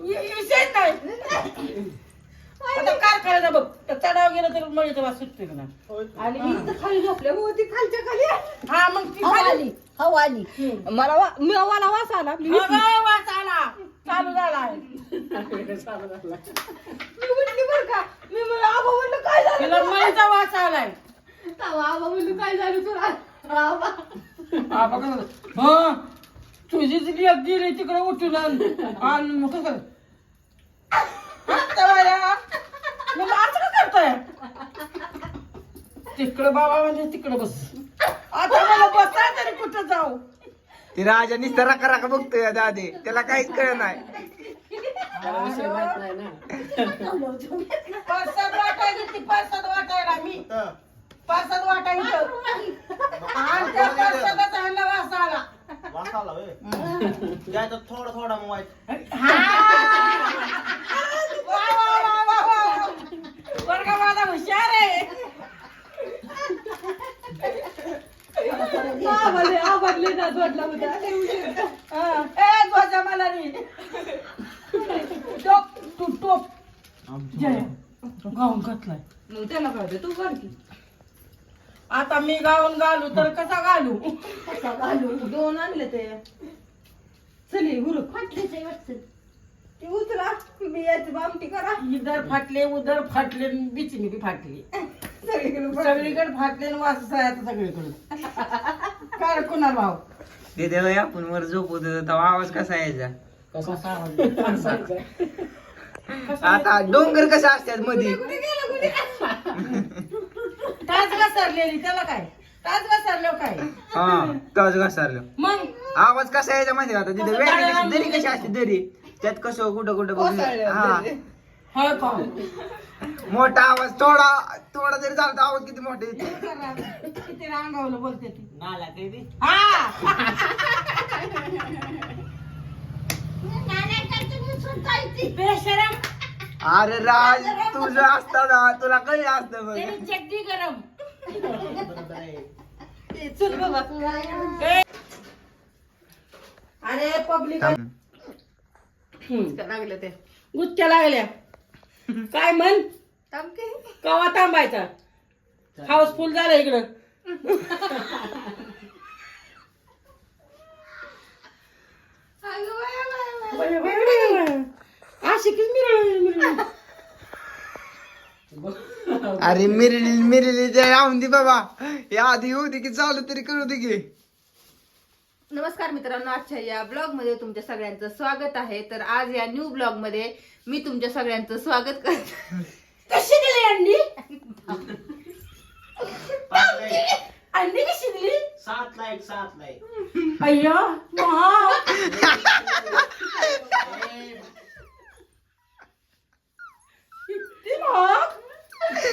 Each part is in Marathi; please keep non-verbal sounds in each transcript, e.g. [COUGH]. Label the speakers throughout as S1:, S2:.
S1: विषय नाही आता काय करायचं बघ. तर चढाव गेलं तर मळीचा वास सुटते का ना
S2: आणि मी इथं खाली झोपल्या. हो ती खालच्या खाली
S1: हा मग ती
S2: हवा
S1: खाली.
S2: हवा आली. मला वा- मी मला वास आला. मी
S1: अगं, वास आला. चालू झाला
S2: मी उठली बरं का? मी आबा म्हणलं काय झालं
S1: तिला मळीचा वास आलाय.
S2: आबा म्हणलं काय झालं तुला? आबा.
S1: हा? बघ ना. तुझी जी एक गेली तिकडे उठून आण. आण मग कसं कर? असं का करताय? तिकडं बाबा म्हणजे तिकडं बस. आता मला बसा तरी कुठं जाऊ?
S3: ती राजा नुसतं रका रका बघतोय दादे. त्याला काहीच कळ नाही.
S1: पाच सात वाटायची ती पाच सात वाटायला मी. पाच सात वाटायचं. आणि त्या पाच साताचा ह्यांना वास आला
S4: वासाला होय. द्यायचं थोडं थोडं मोबाईल.
S1: हा. वा, वा, वा, वा, वा. पोरगा माझा हुशार आहे.
S2: आबाले आबाले ना जोडला होता.
S1: हा. ए ध्वजा मला रे टोप तू टोप. गाऊन घातलाय.
S2: त्याला कळते तू कर की.
S1: आता मी गाऊन घालू तर कसा घालू?
S2: कसा घालू? दोन आणले ते. चली फाटले वाटत. ती उचला मी याची बामटी करा.
S1: इधर फाटले उधर फाटले बिचनी बी फाटली.
S2: सगळीकडे
S1: सगळीकडे फाटले वास आता सगळीकडे काय कुणाल भाऊ?
S3: ते त्याला आपण वर झोपवत तेव्हा आवाज कसा यायचा? आता डोंगर कसे असतात मध्ये
S1: टाच घसरलेली त्याला काय? टाच घसरलो काय?
S3: हा तोच घसरलं
S1: मग?
S3: आवाज कसा यायचा माहिती का? आता तिथे वेगळी कशी दरी कशी असते दरी? त्यात कसं कुठं कुठं बघून हा. मोठा आवाज थोडा थोडा जरी झाला तर आवाज किती मोठा येते.
S1: किती रांगावलं बोलते ती.
S4: नाला ते बी.
S1: हा. बेशरम
S3: अरे राज तुझं असताना तुला कळलं असतं बघ
S1: त्याने चड्डी गरम.
S2: चल बाबा
S1: ए. अरे पब्लिक.
S2: लागलं ते
S1: गुच्च्या लागल्या. काय म्हण? कवा थांबायचा? हाऊसफुल झालं इकडं. आशिकीच मिरळ
S3: अरे मिरली मिरली ते राहून दे बाबा. या आधी येऊ दे की चालू तरी करू दे की.
S2: नमस्कार मित्रांनो आजच्या या ब्लॉगमध्ये तुमच्या सगळ्यांचं स्वागत आहे. तर आज या न्यू ब्लॉगमध्ये मी तुमच्या सगळ्यांचं स्वागत करते.
S1: कशी दिली अंडी? अंडी कशी दिली?
S4: सात ला एक सात ला एक
S1: अय्या महा किती महाग काय?
S4: ए, आम्हाला.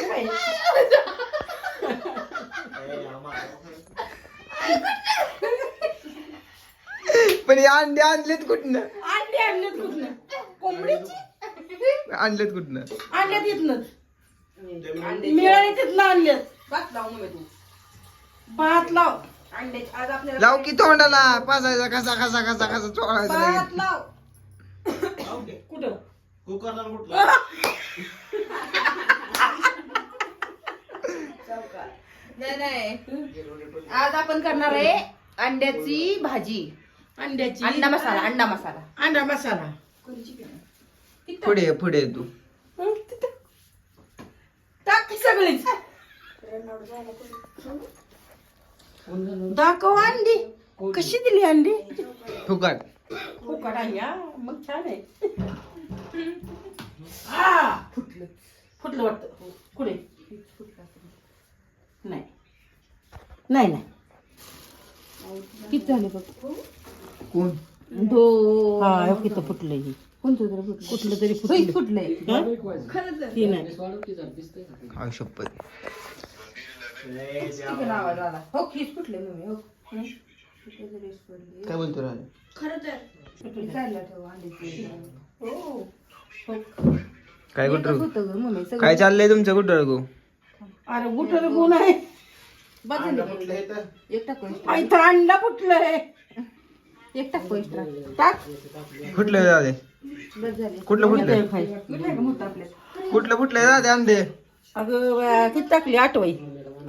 S3: पण हे अंडे आणलेत कुठनं?
S1: अंडी आणलेत कुठनं? कोंबडीची?
S3: आणलेत कुठनं?
S1: आणल्यात इथनंच. मिळाले तिथनं आणल्यात
S2: भात नव्हे तू.
S1: भात लाव.
S2: अंड्याची आज आपल्याला
S3: लाव की तोंडाला. पासायचा कसा कसा कसा कसा चोळायचा
S1: भात. लाव.
S4: ओके
S1: कुठं?
S4: कुकरला कुठला? [LAUGHS]
S2: नाही नाही. आज आपण करणार आहे अंड्याची भाजी.
S1: अंड्याची?
S2: अंडा मसाला अंडा मसाला.
S1: अंडा मसाला.
S3: पुढे पुढे तू.
S1: टाक सगळीच दाखव अंडी. कशी दिली अंडी?
S3: फुकट.
S1: फुकट आहे हा. मग छान आहे. हा. फुटलं. फुटलं वाटतं. कुठे नाही. नाही नाही.
S2: किती झाले बघ?
S3: कोण?
S2: दो
S1: हा किती फुटलं ही.
S2: कोणतं तरी फुटलं
S1: कुठलं तरी
S2: होय,
S1: फुटलं
S2: फुटलंय.
S1: ती नाही
S3: हा शपथ.
S2: किती नावाला आला हो खीस फुटले मम्मी हो. हं?
S3: काय बोलतो.
S2: हो.
S3: काय कुठं. काय चाललंय तुमचं कुठं गो
S1: अरे कुठं गुण आहे?
S2: बाजूला एक टाक extra.
S1: इथं? अंडा फुटलंय
S2: एक टाक.
S3: कुठलं दादे?
S2: बस झाले.
S3: कुठलं कुठलं?
S1: खाई.
S2: मिठाई का मोठं आपल्यात
S3: कुठलं कुठलं दादा अंडे?
S1: अगं बाया, किती टाकली? आठवाई.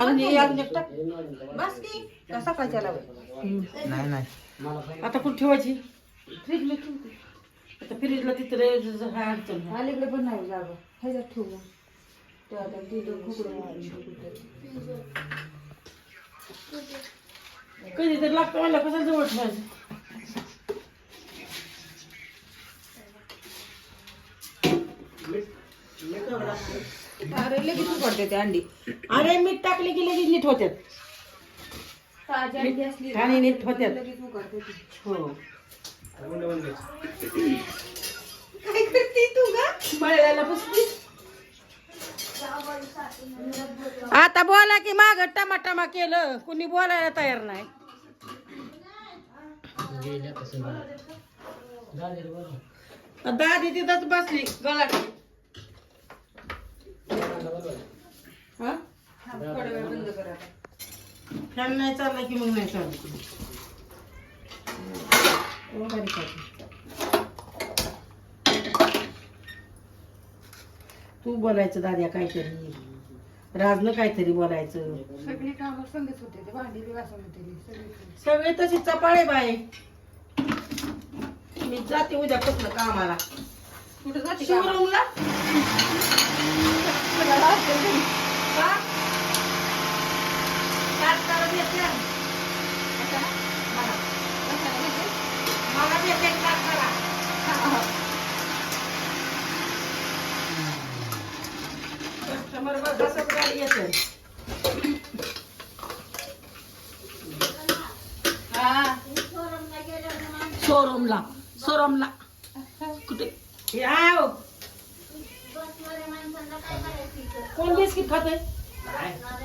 S1: अजून हे अजून एक टाक.
S2: बस की.
S3: नाही नाही.
S1: आता कुठे ठेवायची?
S2: फ्रीजमध्ये ठेवते.
S1: आता फ्रीजला तिथे हा अडचण आहे.
S2: अलीकडे पण नाही जागा ह्याच्यात ठेवू. मग. ते आता तिथं खुकडं मारून कुठं.
S1: कधीतरी लागतं म्हणलं कसं जवळ ठेवायचं?
S2: अरे लगेच उकडते ते अंडी.
S1: अरे मीठ टाकले की लगेच नीट होत्यात.
S2: ताजी अंडी असली ना,
S1: आणि नीट होत्यात. हो.
S2: काय करते तू ग
S1: मळ्याला पुसली आता बोला की माग टमाटमा केलं. कुणी बोलायला तयार नाही. दादी तिथंच बसली
S2: गळा
S1: फॅन नाही चालला की मग नाही चालत हो, बारीक आहे. तू बोलायचं दाद्या काहीतरी. राजनं काहीतरी बोलायचं.
S2: सगळी कामं होते ते भांडी बी घासून होते सगळी.
S1: सगळे तशी चपाळे बाय मी जाते उद्यापासून कामाला.
S2: कुठं जाते का?
S1: शिवरूमला का? मला. मला देते काढताना. कस्टमर बघ कसं
S2: हा.
S1: शोरूमला शोरूमला कुठे याव कोण बिस्किट खाते असणार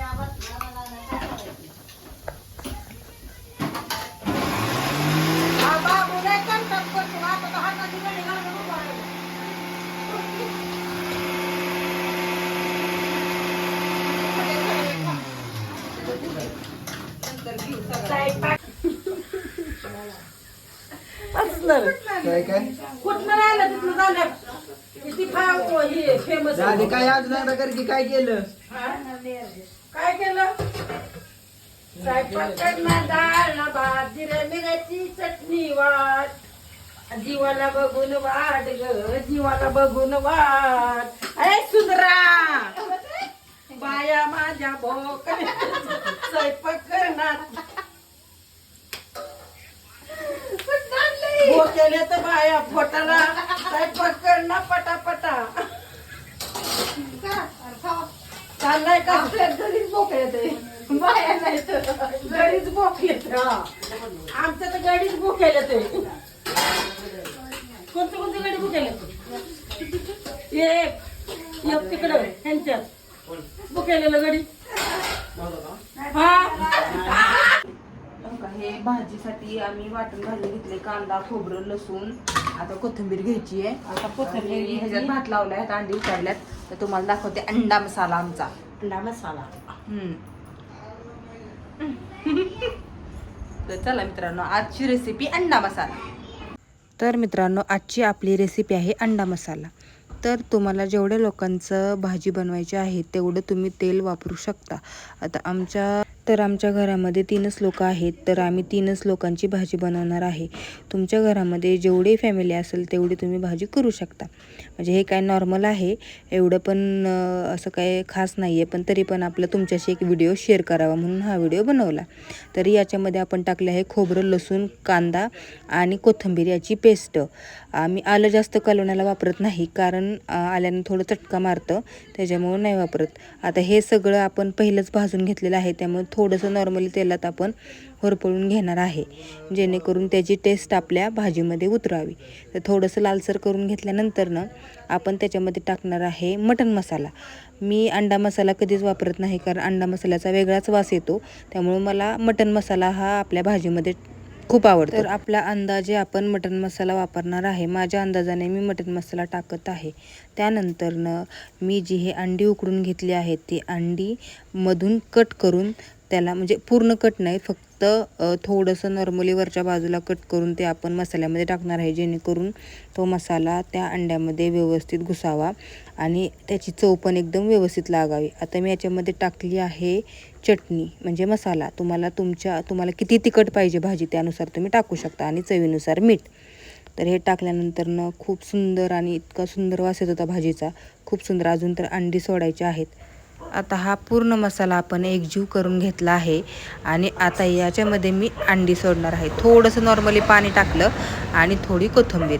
S3: काय काय?
S1: कुठनं राहिलं तिथनं झालं. किती हे फेमस
S3: दादी काय आज दादा कर की काय केलं?
S1: काय केलं? स्वयंपाक करणं डाळ ना भात जिरे मिरची चटणी वाट. जीवाला बघून वाट ग जीवाला बघून वाट. अरे सुंदरा! बाया माझ्या भोक. स्वयंपाक करणार केले तर बाया पोटाला स्वयंपाक ना पटापटा. चाललाय का?
S2: आपल्या घरीच बोकळे ते बाया नाही तर
S1: गडीच बोकले आमचं तर गडीच बोकेले ते. कोणते कोणते गडी बोकेले एक एक तिकडं त्यांच्यात बुकेलेलं गडी हा.
S2: हे भाजीसाठी आम्ही वाटण घालून घेतले कांदा खोबरं लसूण. आता कोथिंबीर घ्यायची आहे.
S1: आता कोथिंबीर
S2: ह्याच्यात. भात लावलाय आता अंडी उकडल्यात. तर तुम्हाला दाखवते अंडा मसाला आमचा.
S1: अंडा मसाला. [LAUGHS]
S2: तर चला मित्रांनो आजची रेसिपी अंडा मसाला. तर मित्रांनो आजची आपली रेसिपी आहे अंडा मसाला. तर तुम्हाला जेवढ्या लोकांचं भाजी बनवायची आहे तेवढं तुम्ही तेल वापरू शकता. आता आमच्या तर आमच्या घरामध्ये तीनच लोक आहेत तर आम्ही तीनच लोकांची भाजी बनवणार आहे. तुमच्या घरामध्ये जेवढी फॅमिली असेल तेवढी तुम्ही भाजी करू शकता. म्हणजे हे काय नॉर्मल आहे एवढं पण असं काय खास नाही आहे पण तरी पण आपलं तुमच्याशी एक व्हिडिओ शेअर करावा म्हणून हा व्हिडिओ बनवला. तर याच्यामध्ये आपण टाकले आहे खोबरं लसूण कांदा आणि कोथिंबीर याची पेस्ट आम्ही आलं जास्त कालवण्याला वापरत नाही कारण आल्यानं थोडं चटका मारतं त्याच्यामुळं नाही वापरत. आता हे सगळं आपण पहिलंच भाजून घेतलेलं आहे त्यामुळे थोडंसं नॉर्मली तेलात आपण होरपळून घेणार आहे. जेणेकरून त्याची टेस्ट आपल्या भाजीमध्ये उतरावी. तर थोडंसं लालसर करून घेतल्यानंतरनं आपण त्याच्यामध्ये टाकणार आहे मटन मसाला. मी अंडा मसाला कधीच वापरत नाही कारण अंडा मसाल्याचा वेगळाच वास येतो. त्यामुळे मला मटन मसाला हा आपल्या भाजीमध्ये खूप आवडतो. तर आपला अंदाजे आपण मटन मसाला वापरणार आहे. माझ्या अंदाजाने मी मटन मसाला टाकत आहे. त्यानंतरनं मी जी हे अंडी उकडून घेतली आहेत ती अंडी मधून कट करून त्याला म्हणजे पूर्ण कट नाही फक्त थोडंसं नॉर्मली वरच्या बाजूला कट करून ते आपण मसाल्यामध्ये टाकणार आहे जेणेकरून तो मसाला त्या अंड्यामध्ये व्यवस्थित घुसावा आणि त्याची चव पण एकदम व्यवस्थित लागावी. आता मी याच्यामध्ये टाकली आहे चटणी म्हणजे मसाला. तुम्हाला तुमच्या तुम्हाला किती तिखट पाहिजे भाजी त्यानुसार तुम्ही टाकू शकता आणि चवीनुसार मीठ. तर हे टाकल्यानंतर खूप सुंदर आणि इतका सुंदर वास येत होता भाजीचा. खूप सुंदर अजून तर अंडी सोडायची आहेत. आता हा पूर्ण मसाला आपण एकजीव करून घेतला आहे. आणि आता याच्यामध्ये मी अंडी सोडणार आहे. थोडंसं नॉर्मली पाणी टाकलं आणि थोडी कोथिंबीर.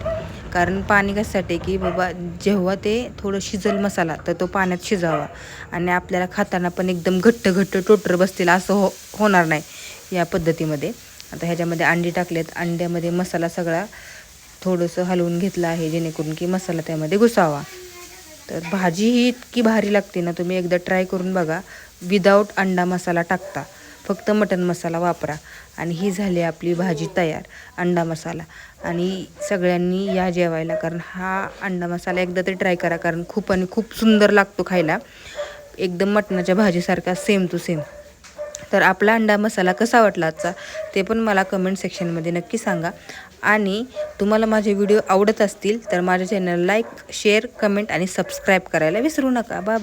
S2: कारण पाणी कशासाठी की बाबा जेव्हा ते थोडं शिजल मसाला तर तो पाण्यात शिजावा. आणि आपल्याला खाताना पण एकदम घट्ट घट्ट टोटर बसतील असं हो होणार नाही या पद्धतीमध्ये. आता ह्याच्यामध्ये अंडी टाकलेत. अंड्यामध्ये मसाला सगळा थोडंसं हलवून घेतलं आहे जेणेकरून की मसाला त्यामध्ये घुसावा. तर भाजी ही इतकी भारी लागते ना तुम्ही एकदा ट्राय करून बघा. विदाऊट अंडा मसाला टाकता. फक्त मटन मसाला वापरा. आणि ही झाली आपली भाजी तयार अंडा मसाला. आणि सगळ्यांनी या जेवायला कारण हा अंडा मसाला एकदा तरी ट्राय करा कारण खूप आणि खूप सुंदर लागतो खायला. एकदम मटणाच्या भाजीसारखा सेम टू सेम तर आपला अंडा मसाला कसा वाटला आजचा ते पण मला कमेंट सेक्शनमध्ये नक्की सांगा. आणि तुम्हाला माझे व्हिडिओ आवडत असतील तर माझ्या चॅनल लाईक शेअर कमेंट आणि सबस्क्राईब करायला विसरू नका. बाय